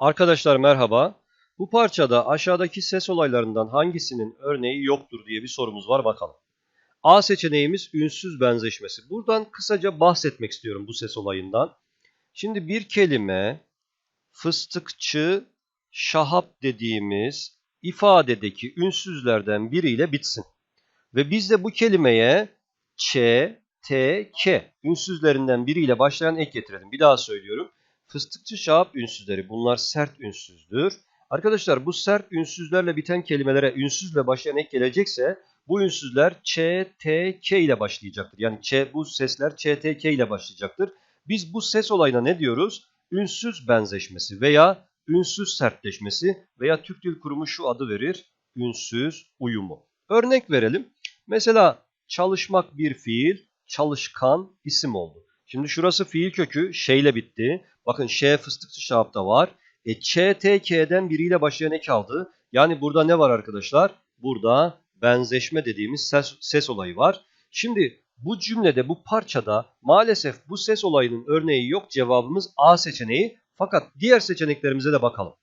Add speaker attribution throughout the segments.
Speaker 1: Arkadaşlar merhaba. Bu parçada aşağıdaki ses olaylarından hangisinin örneği yoktur diye bir sorumuz var bakalım. A seçeneğimiz ünsüz benzeşmesi. Buradan kısaca bahsetmek istiyorum bu ses olayından. Şimdi bir kelime fıstıkçı şahap dediğimiz ifadedeki ünsüzlerden biriyle bitsin. Ve biz de bu kelimeye ç, t, k ünsüzlerinden biriyle başlayan ek getirelim. Bir daha söylüyorum. Fıstıkçı şahap ünsüzleri bunlar sert ünsüzdür. Arkadaşlar bu sert ünsüzlerle biten kelimelere ünsüzle başlayan ek gelecekse bu ünsüzler ç, t, k ile başlayacaktır. Yani ç, bu sesler ç, t, k ile başlayacaktır. Biz bu ses olayına ne diyoruz? Ünsüz benzeşmesi veya ünsüz sertleşmesi veya Türk Dil Kurumu şu adı verir. Ünsüz uyumu. Örnek verelim. Mesela çalışmak bir fiil, çalışkan isim oldu. Şimdi şurası fiil kökü şeyle bitti. Bakın ş fıstıkçı şahapta var. E ç, t, k'den biriyle başlayan ek aldı. Yani burada ne var arkadaşlar? Burada benzeşme dediğimiz ses, ses olayı var. Şimdi bu cümlede bu parçada maalesef bu ses olayının örneği yok. Cevabımız A seçeneği. Fakat diğer seçeneklerimize de bakalım.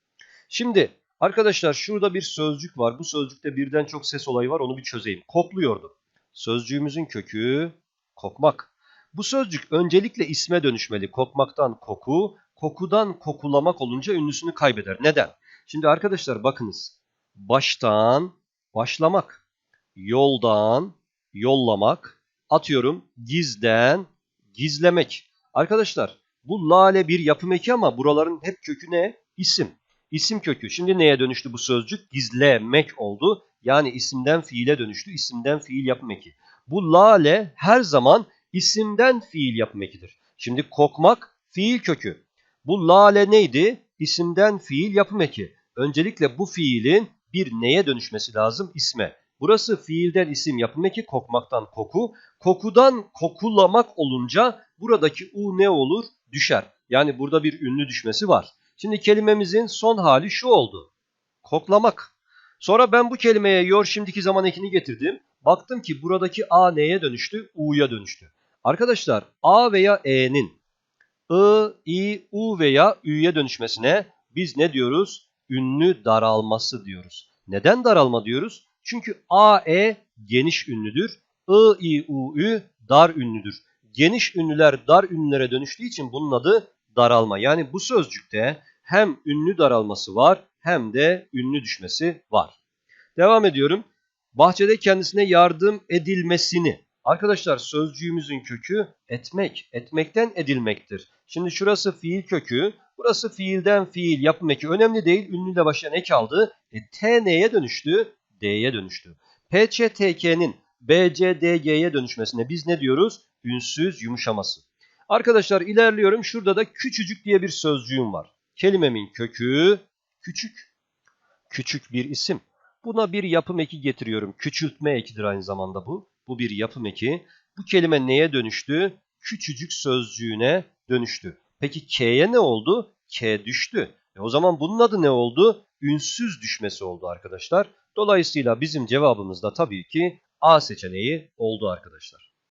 Speaker 1: Şimdi arkadaşlar şurada bir sözcük var. Bu sözcükte birden çok ses olayı var. Onu bir çözeyim. Kokluyordu. Sözcüğümüzün kökü kokmak. Bu sözcük öncelikle isme dönüşmeli. Kokmaktan koku, kokudan kokulamak olunca ünlüsünü kaybeder. Neden? Şimdi arkadaşlar bakınız. Baştan başlamak, yoldan yollamak, atıyorum gizden gizlemek. Arkadaşlar bu lale bir yapım eki ama buraların hep kökü ne? İsim. İsim kökü. Şimdi neye dönüştü bu sözcük? Gizlemek oldu. Yani isimden fiile dönüştü. İsimden fiil yapım eki. Bu lale her zaman isimden fiil yapım ekidir. Şimdi kokmak fiil kökü. Bu lale neydi? İsimden fiil yapım eki. Öncelikle bu fiilin bir neye dönüşmesi lazım? İsme. Burası fiilden isim yapım eki kokmaktan koku. Kokudan kokulamak olunca buradaki u ne olur? Düşer. Yani burada bir ünlü düşmesi var. Şimdi kelimemizin son hali şu oldu. Koklamak. Sonra ben bu kelimeye yor şimdiki zaman ekini getirdim. Baktım ki buradaki a neye dönüştü? U'ya dönüştü. Arkadaşlar a veya e'nin I, i, u veya ü'ye dönüşmesine biz ne diyoruz? Ünlü daralması diyoruz. Neden daralma diyoruz? Çünkü a, e geniş ünlüdür. I, i, u, ü dar ünlüdür. Geniş ünlüler dar ünlülere dönüştüğü için bunun adı daralma. Yani bu sözcükte hem ünlü daralması var hem de ünlü düşmesi var. Devam ediyorum. Bahçede kendisine yardım edilmesini. Arkadaşlar sözcüğümüzün kökü etmek. Etmekten edilmektir. Şimdi şurası fiil kökü. Burası fiilden fiil yapım eki. Önemli değil. Ünlüyle başlayan ek aldı. E, T neye dönüştü? D'ye dönüştü. PÇTK'nin BCDG'ye dönüşmesine biz ne diyoruz? Ünsüz yumuşaması. Arkadaşlar ilerliyorum. Şurada da küçücük diye bir sözcüğüm var. Kelimemin kökü küçük. Küçük bir isim. Buna bir yapım eki getiriyorum. Küçültme ekidir aynı zamanda bu. Bu bir yapım eki. Bu kelime neye dönüştü? Küçücük sözcüğüne dönüştü. Peki K'ye ne oldu? K düştü. E o zaman bunun adı ne oldu? Ünsüz düşmesi oldu arkadaşlar. Dolayısıyla bizim cevabımız da tabii ki A seçeneği oldu arkadaşlar.